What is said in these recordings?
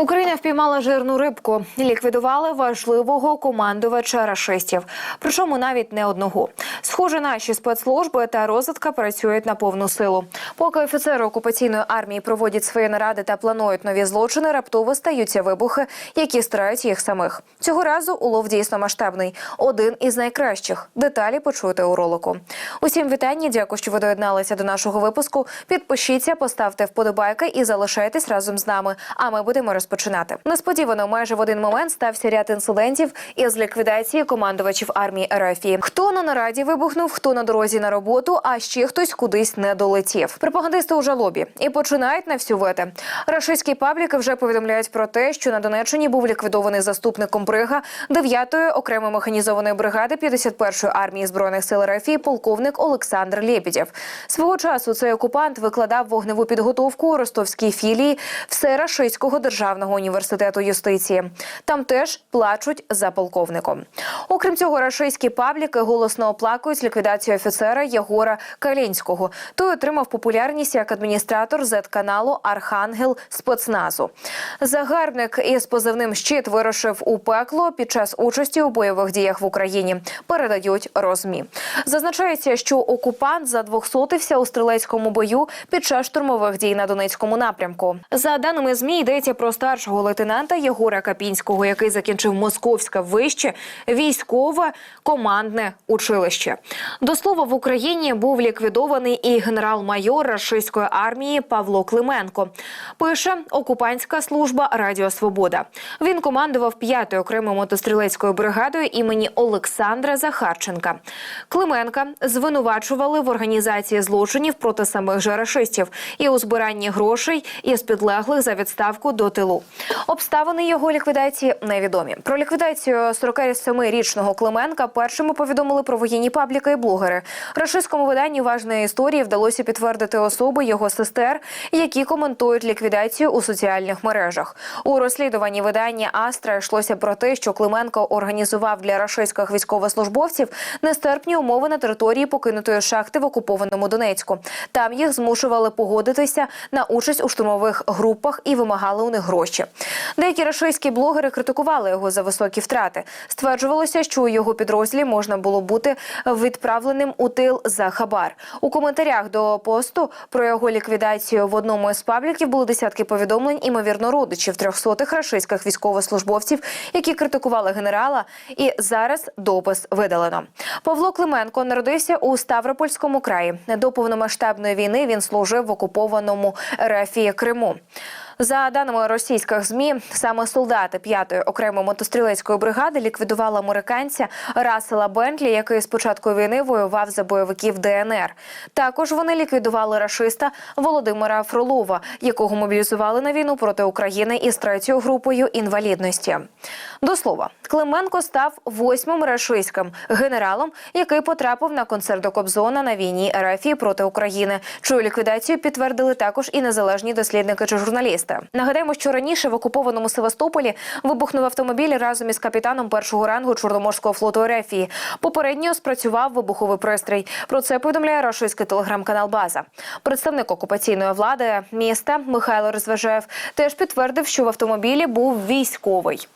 Україна впіймала жирну рибку, ліквідували важливого командувача рашистів. Причому навіть не одного. Схоже, наші спецслужби та розвідка працюють на повну силу. Поки офіцери окупаційної армії проводять свої наради та планують нові злочини, раптово стаються вибухи, які стирають їх самих. Цього разу улов дійсно масштабний. Один із найкращих. Деталі почуєте у ролику. Усім вітання. Дякую, що ви доєдналися до нашого випуску. Підпишіться, поставте вподобайки і залишайтесь разом з нами. А ми будемо розпочинати. Несподівано майже в один момент стався ряд інцидентів із ліквідації командувачів армії РФ. Хто на нараді вибухнув, хто на дорозі на роботу, а ще хтось кудись не долетів. Пропагандисти у жалобі і починають на всю вити. Рашистські пабліки вже повідомляють про те, що на Донеччині був ліквідований заступник комбрига 9-ї окремої механізованої бригади 51-ї армії збройних сил РФ полковник Олександр Лєпідєв. Свого часу цей окупант викладав вогневу підготовку у ростовській філії Всерашистського державного університету юстиції. Там теж плачуть за полковником. Окрім цього, рашистські пабліки голосно оплакують ліквідацію офіцера Єгора Калінського. Той отримав популярність як адміністратор зет-каналу Архангел спецназу. Загарбник із позивним щит вирушив у пекло під час участі у бойових діях в Україні. Передають розмі. Зазначається, що окупант задвохсотився у стрілецькому бою під час штурмових дій на Донецькому напрямку. За даними змі йдеться про старшого лейтенанта Єгора Капінського, який закінчив московське вище військове командне училище. До слова, в Україні був ліквідований і генерал-майор рашистської армії Павло Клименко. Пише окупантська служба Радіо Свобода. Він командував 5-ю окремою мотострілецькою бригадою імені Олександра Захарченка. Клименка звинувачували в організації злочинів проти самих же рашистів і у збиранні грошей із підлеглих за відставку до тилу. Обставини його ліквідації невідомі. Про ліквідацію 47-річного Клименка першими повідомили про воєнні пабліки і блогери. Рашистському виданні важної історії вдалося підтвердити особи його сестер, які коментують ліквідацію у соціальних мережах. У розслідуванні видання Астра йшлося про те, що Клименко організував для рашистських військовослужбовців нестерпні умови на території покинутої шахти в окупованому Донецьку. Там їх змушували погодитися на участь у штурмових групах і вимагали у них гроші. Деякі рашистські блогери критикували його за високі втрати. Стверджувалося, що у його підрозділі можна було бути відправленим у тил за хабар. У коментарях до посту про його ліквідацію в одному із пабліків були десятки повідомлень, імовірно, родичів трьохсотих рашистських військовослужбовців, які критикували генерала. І зараз допис видалено. Павло Клименко народився у Ставропольському краї. До повномасштабної війни він служив в окупованому РФ Криму. За даними російських змі, саме солдати 5-ї окремої мотострілецької бригади ліквідували американця Расела Бентлі, який з початку війни воював за бойовиків ДНР. Також вони ліквідували рашиста Володимира Фролова, якого мобілізували на війну проти України із третьою групою інвалідності. До слова, Клименко став восьмим рашистським генералом, який потрапив на концерт до Кобзона на війні РФ проти України. Чию ліквідацію підтвердили також і незалежні дослідники чи журналісти. Нагадаємо, що раніше в окупованому Севастополі вибухнув автомобіль разом із капітаном першого рангу Чорноморського флоту РФ. Попередньо спрацював вибуховий пристрій. Про це повідомляє рашистський телеграм-канал База. Представник окупаційної влади міста Михайло Розважаєв теж підтвердив, що в автомобілі був військовий.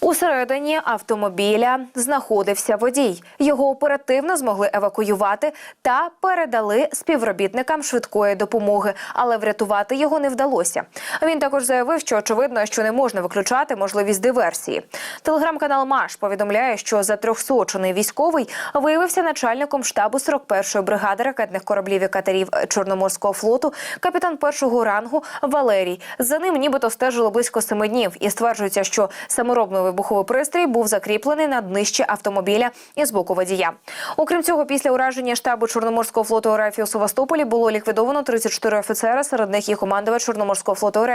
Усередині автомобіля знаходився водій. Його оперативно змогли евакуювати та передали співробітникам швидкої допомоги, але врятувати його не вдалося. Він також заявив, що очевидно, що не можна виключати можливість диверсії. Телеграм-канал Маш повідомляє, що затрьохсочений військовий виявився начальником штабу 41-ї бригади ракетних кораблів і катерів Чорноморського флоту, капітан першого рангу Валерій. За ним нібито стежило близько семи днів, і стверджується, що саморобний вибуховий пристрій був закріплений на днищі автомобіля із боку водія. Окрім цього, після ураження штабу Чорноморського флоту РФ у Севастополі було ліквідовано 34 офіцера, серед них і командувач Чорноморського флоту РФ.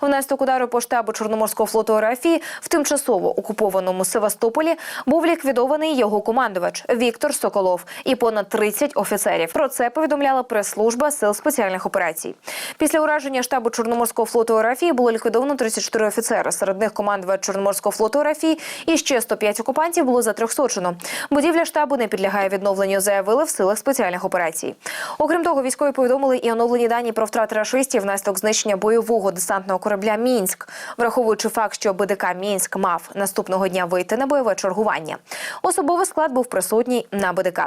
Внаслідок удару по штабу Чорноморського флоту РФ в тимчасово окупованому Севастополі був ліквідований його командувач Віктор Соколов і понад 30 офіцерів. Про це повідомляла прес-служба сил спеціальних операцій. Після ураження штабу Чорноморського флоту РФ було ліквідовано 34 офіцери. Серед них командувач Чорноморського флоту РФ і ще 105 окупантів було затрьохсочено. Будівля штабу не підлягає відновленню, заявили в силах спеціальних операцій. Окрім того, військові повідомили і оновлені дані про втрати рашистів внаслідок знищення бойового бойового десантного корабля Мінськ, враховуючи факт, що БДК Мінськ мав наступного дня вийти на бойове чергування. Особовий склад був присутній на БДК.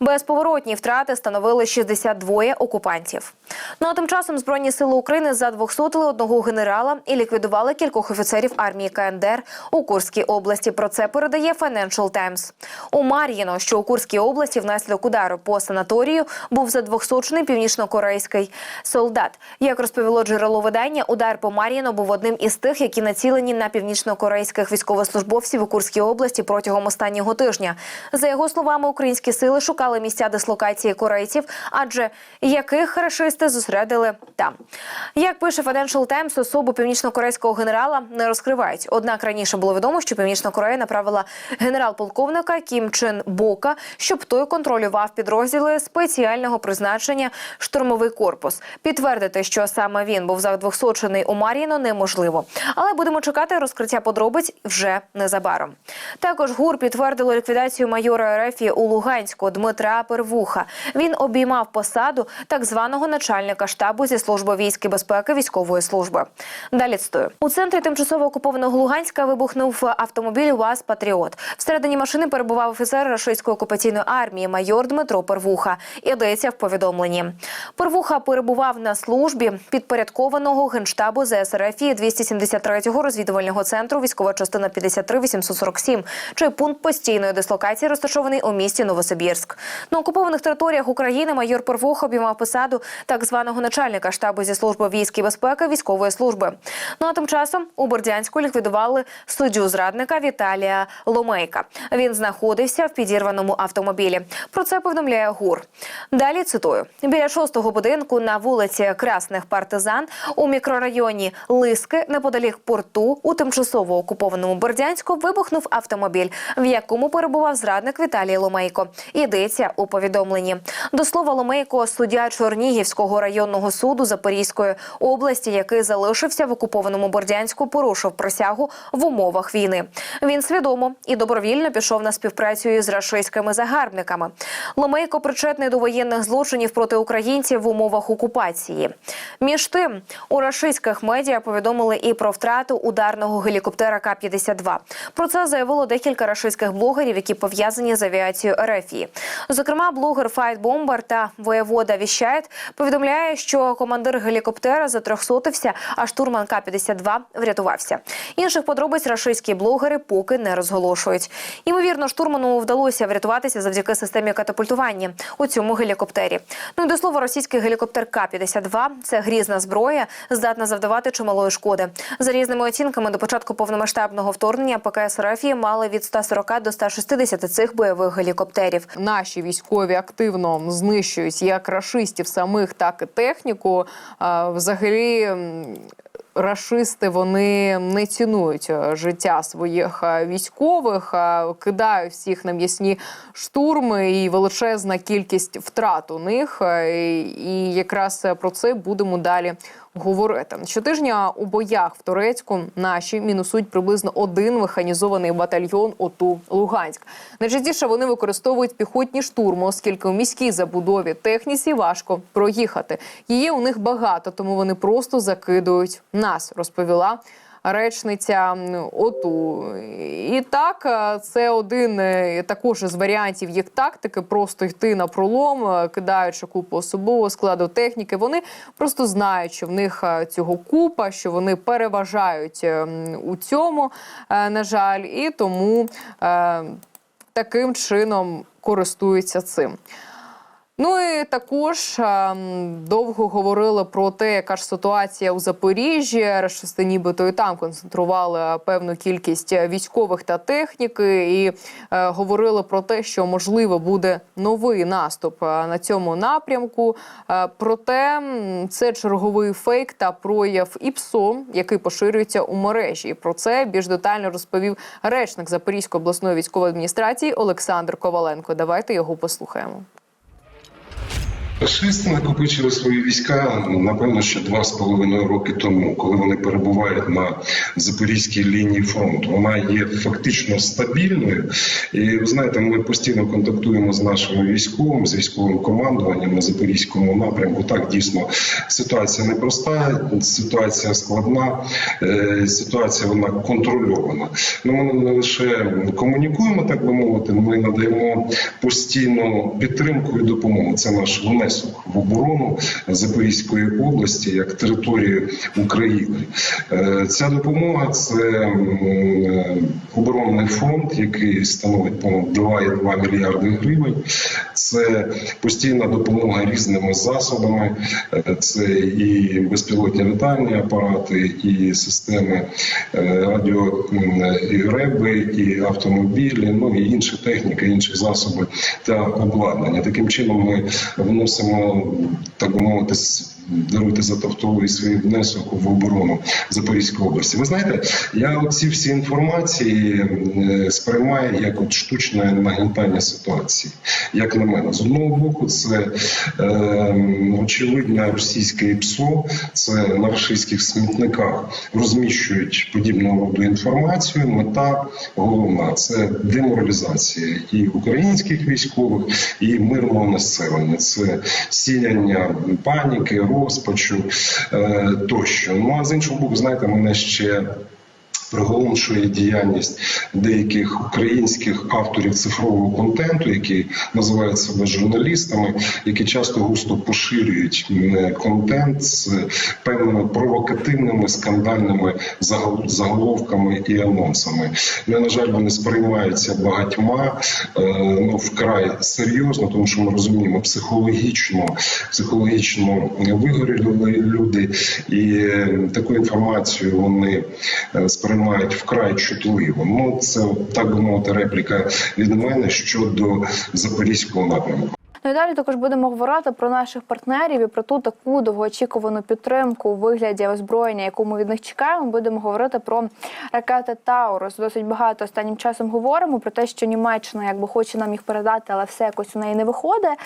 Безповоротні втрати становили 62 окупантів. Ну а тим часом збройні сили України задвохсотили одного генерала і ліквідували кількох офіцерів армії КНДР у Курській області. Про це передає Financial Times. У Мар'їно, що у Курській області, внаслідок удару по санаторію був задвохсочений північно-корейський солдат. Як розповіло джерело видання, удар по Мар'їно був одним із тих, які націлені на північно-корейських військовослужбовців у Курській області протягом останнього тижня. За його словами, українські сили шукали місця дислокації корейців, адже яких рашисти зосередили там. Як пише Financial Times, особу північно-корейського генерала не розкривають. Однак раніше було відомо, що Північна Корея направила генерал-полковника Кім Чен Бока, щоб той контролював підрозділи спеціального призначення штурмовий корпус. Підтвердити, що саме він був задвохсочений у Мар'їно, неможливо. Але будемо чекати розкриття подробиць вже незабаром. Також ГУР підтвердило ліквідацію майора РФ у Луганську Дмитра Первуха. Він обіймав посаду так званого начальника штабу зі служби військ і безпеки військової служби. Далі цитую. у центрі тимчасово окупованого Луганська вибухнув автомобіль УАЗ Патріот. Всередині машини перебував офіцер рашистської окупаційної армії майор Дмитро Первуха. Йдеться в повідомленні. Первуха перебував на службі підпорядкованого генштабу ЗСРФ 273-го розвідувального центру військова частина 53847, чий пункт постійної дислокації розташований у місті Новосибірськ. На окупованих територіях України майор Первуха обіймав посаду так званого начальника штабу зі служби військ і безпеки військової служби. Ну а тим часом у Бердянську ліквідували суддю зрадника Віталія Ломейка. Він знаходився в підірваному автомобілі. Про це повідомляє ГУР. Далі цитую: біля шостого будинку на вулиці Красних Партизан у мікрорайоні Лиски неподалік порту у тимчасово окупованому Бердянську вибухнув автомобіль, в якому перебував зрадник Віталій Ломейко. Йдеться у повідомленні. До слова Ломейко, суддя Чорнігівського районного суду Запорізької області, який залишився в окупованому Бердянську, порушив присягу в умовах війни. Він свідомо і добровільно пішов на співпрацю із рашистськими загарбниками. Ломейко причетний до воєнних злочинів проти українців в умовах окупації. Між тим, у рашистських медіа повідомили і про втрату ударного гелікоптера К-52. Про це заявило декілька рашистських блогерів, які пов'язані з авіацією РФІ. Зокрема, блогер Файт Бомбар та воєвода Віщайт повідомляє, що командир гелікоптера затрьохсотився, а штурман К-52 врятувався. Інших подробиць рашистські блогери поки не розголошують. Ймовірно, штурману вдалося врятуватися завдяки системі катапультування у цьому гелікоптері. Ну і до слова, російський гелікоптер К-52 – це грізна зброя, здатна завдавати чималої шкоди. За різними оцінками, до початку повномасштабного вторгнення ПКС РФ мали від 140 до 160 цих бойових гелікоптерів. Наші військові активно знищують як рашистів самих, так і техніку. Взагалі. Рашисти вони не цінують е, життя своїх е, військових, кидають всіх на м'ясні штурми і величезна кількість втрат у них. Е, І якраз про це будемо далі говорити. Щотижня у боях в Турецьку наші мінусують приблизно один механізований батальйон ОТУ Луганськ. Найчастіше вони використовують піхотні штурми, оскільки у міській забудові техніці важко проїхати. Її у них багато, тому вони просто закидують нас, розповіла. Речниця ОТУ. І так, е, це один е, також із варіантів їх тактики: просто йти на пролом, е, кидаючи купу особового складу техніки. Вони просто знають, що в них цього купа, що вони переважають е, у цьому, на жаль, і тому таким чином користуються цим. Ну і також ем, довго говорили про те, яка ж ситуація у Запоріжжі. Рашисти нібито і там концентрували певну кількість військових та техніки, і е, говорили про те, що можливо буде новий наступ е, на цьому напрямку. Е, проте це черговий фейк та прояв ІПСО, який поширюється у мережі. І про це більш детально розповів речник Запорізької обласної військової адміністрації Олександр Коваленко. Давайте його послухаємо. Рашисти накопичили свої війська напевно ще два з половиною роки тому, коли вони перебувають на запорізькій лінії фронту. Вона є фактично стабільною, і ви знаєте, ми постійно контактуємо з нашими військовими, з військовим командуванням на запорізькому напрямку. Так дійсно ситуація непроста, ситуація складна, е, ситуація вона контрольована. Ну ми не лише комунікуємо, так би мовити. Ми надаємо постійну підтримку і допомогу. Це наш внесок в оборону Запорізької області як території України. Е, Ця допомога це е, оборонний фонд, який становить понад 2,2 мільярди гривень. Це постійна допомога різними засобами. Е, Це і безпілотні літальні апарати, і системи радіо і реби, і автомобілі, ну і інша техніка, інші засоби та обладнання. Таким чином ми вносимо, так би мовити, даруйте за тавтовий свій внесок в оборону Запорізької області. Ви знаєте, я оці всі інформації е, сприймаю як от штучне нагнітання ситуації. Як на мене, з одного боку, це е, очевидне російське ПСО, це на рашистських смітниках розміщують подібного роду інформацію. Мета головна це деморалізація і українських військових, і мирного населення. Це сіяння паніки, розпачу е, тощо. Ну а з іншого боку, знаєте, мене ще. Приголомшує діяльність деяких українських авторів цифрового контенту, які називають себе журналістами, які часто густо поширюють контент з певними провокативними скандальними заголовками і анонсами. Ну, на жаль, вони сприймаються багатьма е, ну, вкрай серйозно, тому що ми розуміємо психологічно, психологічно вигоріли люди, і е, таку інформацію вони е, сприймають вкрай чутливо. Ну це так би мовити репліка від мене щодо запорізького напрямку. Ну і далі також будемо говорити про наших партнерів і про ту таку довгоочікувану підтримку у вигляді озброєння, яку ми від них чекаємо. Будемо говорити про ракети Таурус. Досить багато останнім часом говоримо про те, що Німеччина якби хоче нам їх передати, але все якось у неї не виходить.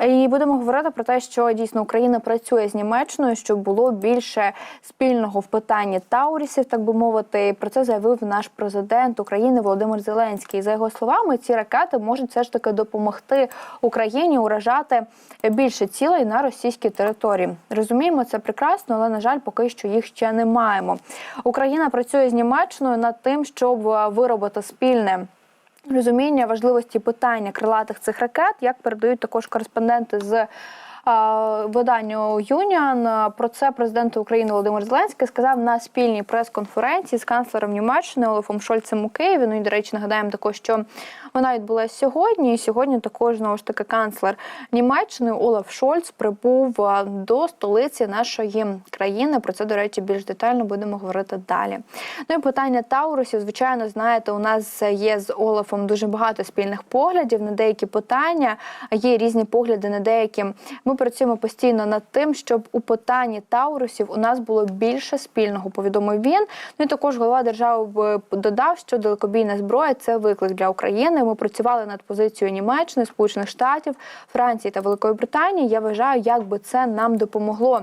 І будемо говорити про те, що дійсно Україна працює з Німеччиною, щоб було більше спільного в питанні Таурісів, так би мовити. Про це заявив наш президент України Володимир Зеленський. За його словами, ці ракети можуть все ж таки допомогти Україні уражати більше цілей на російській території. Розуміємо, це прекрасно, але на жаль, поки що їх ще не маємо. Україна працює з Німеччиною над тим, щоб е, виробити спільне. Розуміння важливості питання крилатих цих ракет, як передають також кореспонденти з виданню Юніан. Про це президент України Володимир Зеленський сказав на спільній прес-конференції з канцлером Німеччини Олафом Шольцем у Києві. Ну і до речі, нагадаємо також, що вона відбулася сьогодні. І сьогодні також знову ж таки канцлер Німеччини Олаф Шольц прибув до столиці нашої країни. Про це, до речі, більш детально будемо говорити далі. Ну і питання Таурусів, звичайно, знаєте, у нас є з Олафом дуже багато спільних поглядів на деякі питання. Є різні погляди на деякі. Ми працюємо постійно над тим, щоб у питанні Таурусів у нас було більше спільного. Повідомив він. Ну і також голова держави додав, що далекобійна зброя це виклик для України. Ми працювали над позицією Німеччини, Сполучених Штатів, Франції та Великої Британії. Я вважаю, як би це нам допомогло.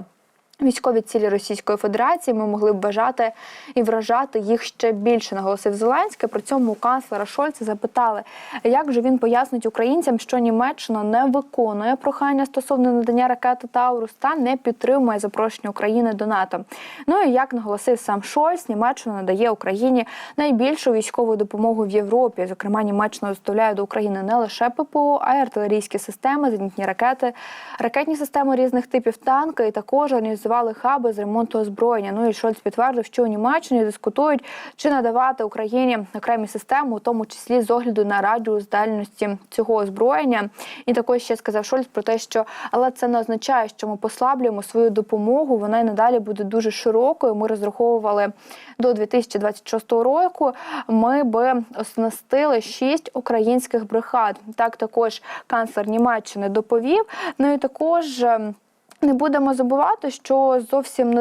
Військові цілі Російської Федерації ми могли б бажати і вражати їх ще більше, наголосив Зеленський. При цьому у канцлера Шольца запитали, як же він пояснить українцям, що Німеччина не виконує прохання стосовно надання ракети Таурус та не підтримує запрошення України до НАТО. Ну і як наголосив сам Шольц, Німеччина надає Україні найбільшу військову допомогу в Європі. Зокрема, Німеччина доставляє до України не лише ППО, а й артилерійські системи, зенітні ракети, ракетні системи різних типів танки і також організували хаби з ремонту озброєння. Ну і Шольц підтвердив, що у Німеччині дискутують, чи надавати Україні окремі системи, у тому числі з огляду на радіус дальності цього озброєння. І також ще сказав Шольц про те, що але це не означає, що ми послаблюємо свою допомогу. Вона й надалі буде дуже широкою. Ми розраховували до 2026 року. Ми би оснастили шість українських бригад. Так також канцлер Німеччини доповів. Ну і також. Не будемо забувати, що зовсім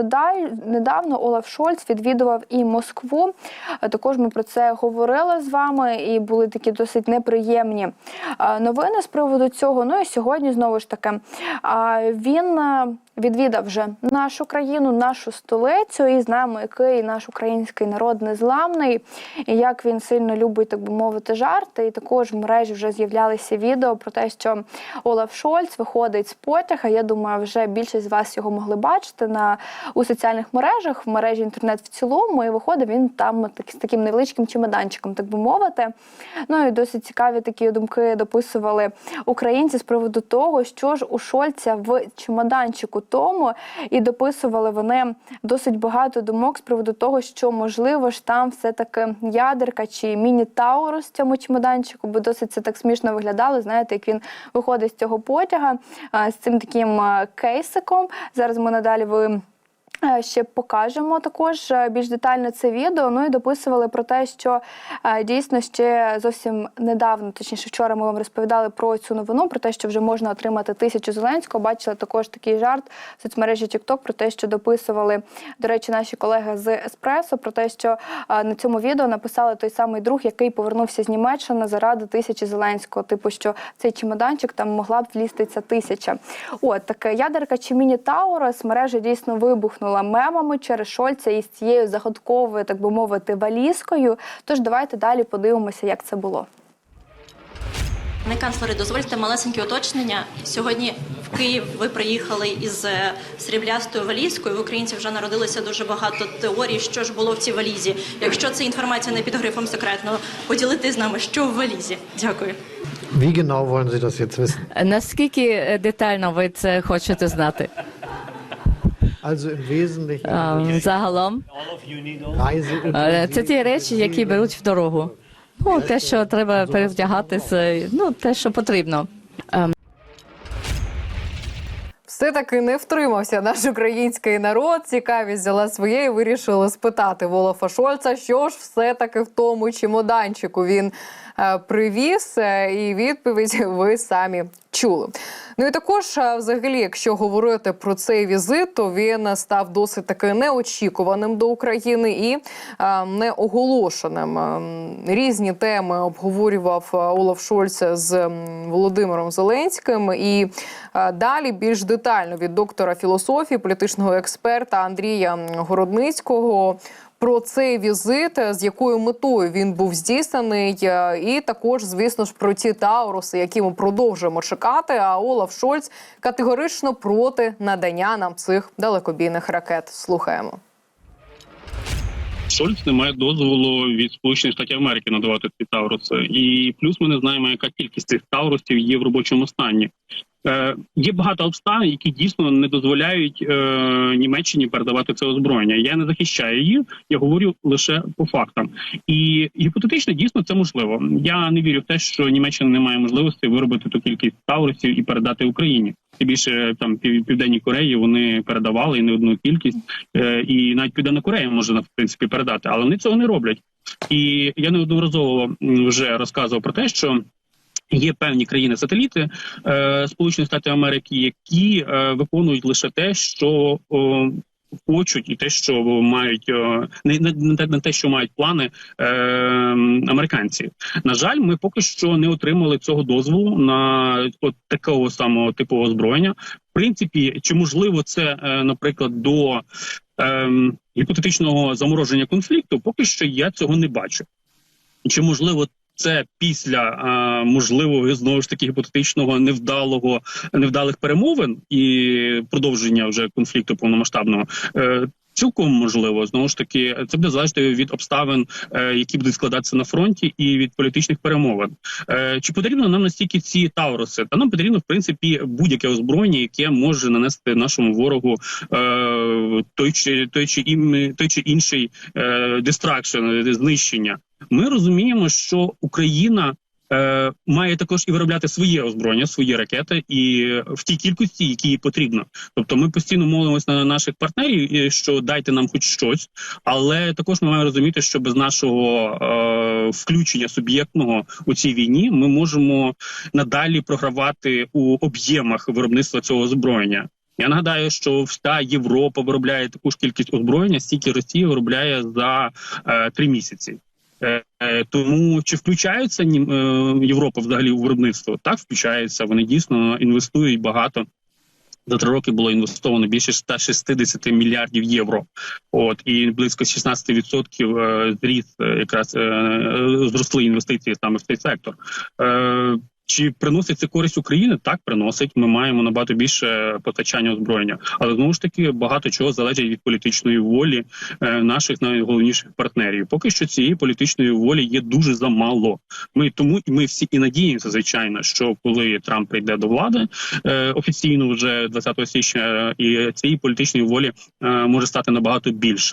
недавно Олаф Шольц відвідував і Москву. Е, Також ми про це говорили з вами, і були такі досить неприємні е, новини з приводу цього. Ну і сьогодні знову ж таки він е, відвідав вже нашу країну, нашу столицю, і знаємо, який наш український народ незламний, і як він сильно любить, так би мовити, жарти. І також в мережі вже з'являлися відео про те, що Олаф Шольц виходить з потяга. Я думаю, вже більшість з вас його могли бачити на у соціальних мережах, в мережі інтернет в цілому. І виходить він там так, з таким невеличким чемоданчиком, так би мовити. Ну і досить цікаві такі думки дописували українці з приводу того, що ж у Шольця в чемоданчику тому, і дописували вони досить багато думок з приводу того, що можливо ж там все таки ядерка чи міні-таурус в цьому чемоданчику, бо досить це так смішно виглядало. Знаєте, як він виходить з цього потяга з цим таким а, кейсиком. Зараз ми надалі ви. Е, Ще покажемо також е, більш детально це відео. Ну і дописували про те, що е, дійсно ще зовсім недавно, точніше, вчора ми вам розповідали про цю новину, про те, що вже можна отримати тисячу Зеленського. Бачили також такий жарт в соцмережі TikTok про те, що дописували, до речі, наші колеги з Еспресо, про те, що на цьому відео написали той самий друг, який повернувся з Німеччини заради тисячі Зеленського. Типу, що цей чемоданчик там могла б влізти ця тисяча. От таке ядерка чи міні-таурус мережа дійсно вибухнула мемами через Шольца із цією загадковою, так би мовити, валізкою. Тож давайте далі подивимося, як це було. Пане канцлере, дозвольте малесеньке уточнення. Сьогодні в Київ ви приїхали із е, сріблястою валізкою. В українців вже народилося дуже багато теорій, що ж було в цій валізі. Якщо це інформація не під грифом секретно, поділитись з нами, що в валізі. Дякую. Wie genau wollen Sie das jetzt wissen? Наскільки е, детально ви це хочете знати? Загалом, е, це ті речі, які беруть в дорогу. Ну, те, що треба перевдягатися, ну, те, що потрібно. Все-таки не втримався наш український народ. Цікавість взяла своє і вирішили спитати Волофа Шольца, що ж все-таки в тому чемоданчику він е, привіз. Е, І відповідь ви самі чули. Ну і також, е, взагалі, якщо говорити про цей візит, то він став досить таки неочікуваним до України і е, неоголошеним. Е, Різні теми обговорював Олаф Шольц з Володимиром Зеленським. І далі більш детально від доктора філософії, політичного експерта Андрія Городницького. Про цей візит, е, з якою метою він був здійснений, е, і також, звісно ж, про ті тауруси, які ми продовжуємо чекати. А Олаф Шольц категорично проти надання нам цих далекобійних ракет. Слухаємо. Шольц не має дозволу від Сполучених Штатів Америки надавати ці тауруси. І плюс ми не знаємо, яка кількість цих таурусів є в робочому стані. Е, є багато обставин, які дійсно не дозволяють е, Німеччині передавати це озброєння. Я не захищаю їх, я говорю лише по фактам. І гіпотетично дійсно це можливо. Я не вірю в те, що Німеччина не має можливості виробити ту кількість таурусів і передати Україні. Тим більше там пів- південній Кореї вони передавали і не одну кількість, е, і навіть Південна Корея може в принципі передати, але вони цього не роблять. І я неодноразово вже розказував про те, що. Є певні країни-сателіти е, Сполучених Штатів Америки, які е, виконують лише те, що о, хочуть, і те, що мають о, не, не, не те- що мають плани е, американці. На жаль, ми поки що не отримали цього дозволу на от такого самого типу озброєння. В принципі, чи можливо це, е, наприклад, до ем, гіпотетичного замороження конфлікту, поки що я цього не бачу. Чи можливо це після можливого знову ж таки гіпотетичного невдалого невдалих перемовин і продовження вже конфлікту повномасштабного? Е, Цілком можливо, знову ж таки, це буде залежати від обставин, е, які будуть складатися на фронті, і від політичних перемовин. Е, чи потрібно нам настільки ці тауруси? Та нам потрібно в принципі будь-яке озброєння, яке може нанести нашому ворогу той чи той чи ім, той чи інший дистракшн, знищення. Ми розуміємо, що Україна е, має також і виробляти своє озброєння, свої ракети, і в тій кількості, які їй потрібно. Тобто, ми постійно молимося на наших партнерів, що дайте нам хоч щось, але також ми маємо розуміти, що без нашого е, включення суб'єктного у цій війні ми можемо надалі програвати у об'ємах виробництва цього озброєння. Я нагадаю, що вся Європа виробляє таку ж кількість озброєння, стільки Росія виробляє за е, три місяці. Е, е, Тому чи включається е, Європа взагалі у виробництво? Так включається. Вони дійсно інвестують багато. За три роки було інвестовано більше 160 мільярдів євро. От і близько 16% е, зріс е, якраз е, е, зросли інвестиції саме в цей сектор. Е, Чи приносить це користь Україні? Так, приносить. Ми маємо набагато більше постачання озброєння, але знову ж таки багато чого залежить від політичної волі е, наших найголовніших партнерів. Поки що цієї політичної волі є дуже замало. Ми тому і ми всі і надіємося, звичайно, що коли Трамп прийде до влади е, офіційно вже 20 січня, і цієї політичної волі е, може стати набагато більше.